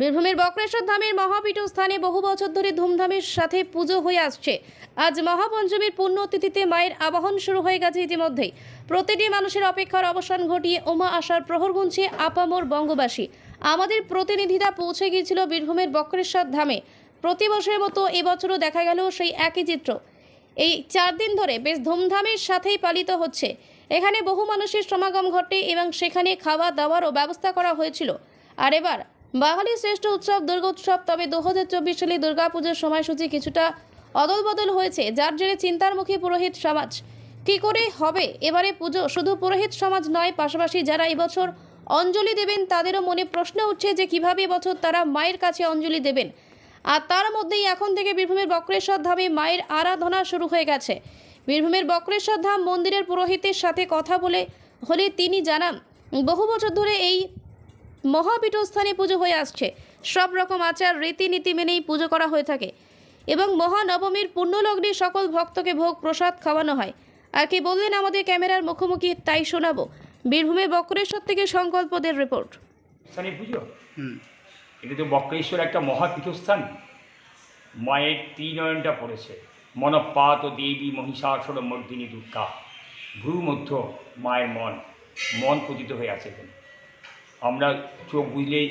বীরভূমের বক্রেশ্বর ধামের মহাপীঠ স্থানে বহু বছর ধরে ধুমধামের সাথে পুজো হয়ে আসছে। আজ মহাপঞ্চমীর পুণ্যতিথিতে মায়ের আবাহন শুরু হয়ে গেছে ইতিমধ্যেই। প্রতিটি মানুষের অপেক্ষার অবসান ঘটিয়ে ওমা আসার প্রহর গুনছে আপামোর বঙ্গবাসী। আমাদের প্রতিনিধিরা পৌঁছে গিয়েছিল বীরভূমের বক্রেশ্বর ধামে। প্রতি বছরের মতো এবছরও দেখা গেল সেই একই চিত্র। এই চার দিন ধরে বেশ ধুমধামের সাথেই পালিত হচ্ছে। এখানে বহু মানুষের সমাগম ঘটে এবং সেখানে খাওয়া দাওয়ারও ব্যবস্থা করা হয়েছিল। আর এবার বাঙালির শ্রেষ্ঠ উৎসব দুর্গোৎসব তবে দু হাজার চব্বিশ সালে দুর্গাপুজোর সময়সূচি কিছুটা অদল বদল হয়েছে, যার জেরে চিন্তার মুখে পুরোহিত সমাজ। কী করে হবে? এবারে পুজো শুধু পুরোহিত সমাজ নয়, পাশাপাশি যারা এবছর অঞ্জলি দেবেন, তাদেরও মনে প্রশ্ন উঠছে যে কীভাবে এবছর তারা মায়ের কাছে অঞ্জলি দেবেন। আর তার মধ্যেই এখন থেকে বীরভূমের বক্রেশ্বর ধামে মায়ের আরাধনা শুরু হয়ে গেছে। বীরভূমের বক্রেশ্বর ধাম মন্দিরের পুরোহিতের সাথে কথা বলে হলে তিনি জানান, বহু বছর ধরে এই মহাপীঠস্থানে পুজো হয়ে আসছে। সব রকম আচার রীতিনীতি মেনেই পুজো করা হয়ে থাকে। এবং মহানবমীর পুণ্যলগ্নে সকল ভক্তকে ভোগ প্রসাদ খাওয়ানো হয়। আর কি বললেন আমাদের ক্যামেরার মুখোমুখি তাই শোনাবো। বীরভূমের বক্রেশ্বর থেকে সংকল্পদের রিপোর্ট। স্থানে পুজো? এটা তো বক্রেশ্বর একটা মহাপীঠস্থান। মায়ের ত্রিনয়নটা পড়েছে। মনপাত ও দেবী মহিষাসুর মর্দিনী দুর্গা। ভ্রুমধ্য মায়ের মন। মন পতিত হয়ে আছে এখানে। আমরা চোখ বুঝলেই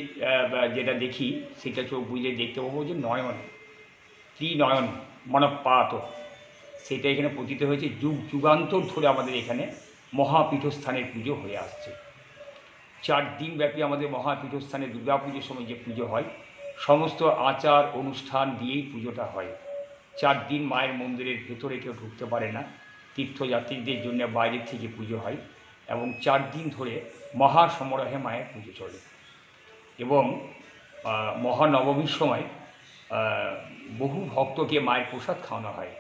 যেটা দেখি, সেটা চোখ বুঝলেই দেখতে পাবো যে নয়ন, ত্রিনয়ন, মনপাত। সেটা এখানে পতিত হয়েছে। যুগ যুগান্তর ধরে আমাদের এখানে মহাপীঠস্থানের পুজো হয়ে আসছে। চার দিন ব্যাপী আমাদের মহাপীঠস্থানে দুর্গা পুজোর সময় যে পুজো হয়, সমস্ত আচার, অনুষ্ঠান দিয়েই পুজোটা হয়। চার দিন মায়ের মন্দিরের ভেতরে কেউ ঢুকতে পারে না। তীর্থযাত্রীদের জন্য বাইরের থেকে পুজো হয়। এবং চার দিন ধরে মহা সমারোহে মায়ের পুজো চলে। এবং মহানবমীর সময় বহু ভক্তকে মায়ের প্রসাদ খাওয়ানো হয়।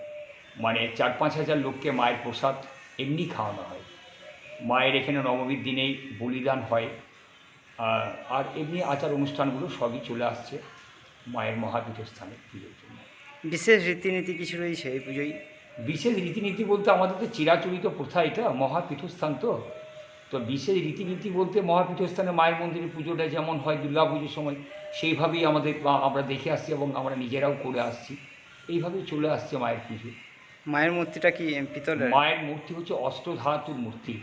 মানে চার পাঁচ হাজার লোককে মায়ের প্রসাদ এমনি খাওয়ানো হয়। মায়ের এখানে নবমীর দিনেই বলিদান হয়। আর এমনি আচার অনুষ্ঠানগুলো সবই চলে আসছে মায়ের মহাপীঠস্থানে পুজোর জন্য। বিশেষ রীতিনীতি কিছু রয়েছে এই পুজোয়? বিশেষ রীতিনীতি বলতে আমাদের তো চিরাচরিত প্রথা এটা মহাপীঠস্থান তো। তো বিশেষ রীতিনীতি বলতে মহাপীঠস্থানে মায়ের মন্দিরে পুজোটা যেমন হয় দুর্গা পুজোর সময় সেইভাবেই আমাদের আমরা দেখে আসছি এবং আমরা নিজেরাও করে আসছি। এইভাবেই চলে আসছে মায়ের পুজো। মায়ের মূর্তিটা কি পিতলের? মায়ের মূর্তি হচ্ছে অষ্টধাতুর মূর্তি।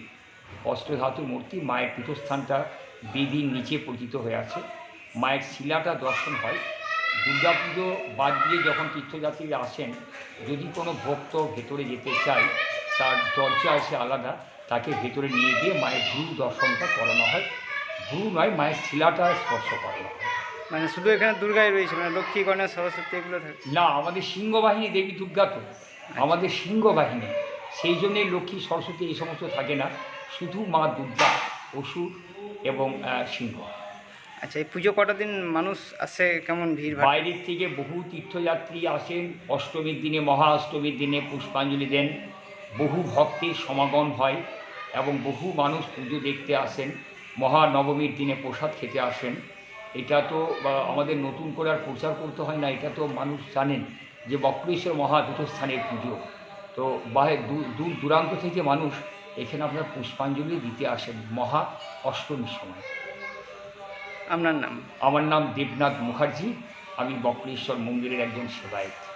অষ্টধাতুর মূর্তি মায়ের পীঠস্থানটা বেদির নিচে পতিত হয়ে আছে। মায়ের শিলাটা দর্শন হয়। পুজো বাদ দিয়ে যখন তীর্থযাত্রীরা আসেন যদি কোনো ভক্ত ভেতরে যেতে চায় তার দরজা আছে আলাদা তাকে ভেতরে নিয়ে গিয়ে মায়ের ভ্রু দর্শনটা করানো হয়। ভ্রু নয় মায়ের শিলাটা স্পর্শ করানো হয়। মানে শুধু এখানে দুর্গাই রয়েছে মানে লক্ষ্মী গণেশ সরস্বতী এগুলো থাকে? না আমাদের সিংহবাহিনী দেবী দুর্গা তো। আমাদের সিংহবাহিনী। সেই জন্যই লক্ষ্মী সরস্বতী এই সমস্ত থাকে না। শুধু মা দুর্গা অসুর এবং সিংহ। আচ্ছা এই পুজো কটা দিন মানুষ আসে? কেমন ভিড় বাইরের থেকে বহু তীর্থযাত্রী আসেন, অষ্টমীর দিনে মহা অষ্টমীর দিনে পুষ্পাঞ্জলি দেন। বহু ভক্তের সমাগম হয় এবং বহু মানুষ পুজো দেখতে আসেন। মহানবমীর দিনে প্রসাদ খেতে আসেন। এটা তো আমাদের নতুন করে আর প্রচার করতে হয় না, এটা তো মানুষ জানেন যে বক্রেশ্বর মহাপীঠস্থানের পুজো। তো বাহে দূর দূরান্ত থেকে মানুষ এখানে আপনার পুষ্পাঞ্জলি দিতে আসেন মহা অষ্টমীর সময়। আপনার নাম? আমার নাম দেবনাথ মুখার্জি। আমি বক্রেশ্বর মন্দিরের একজন সেবায়ত।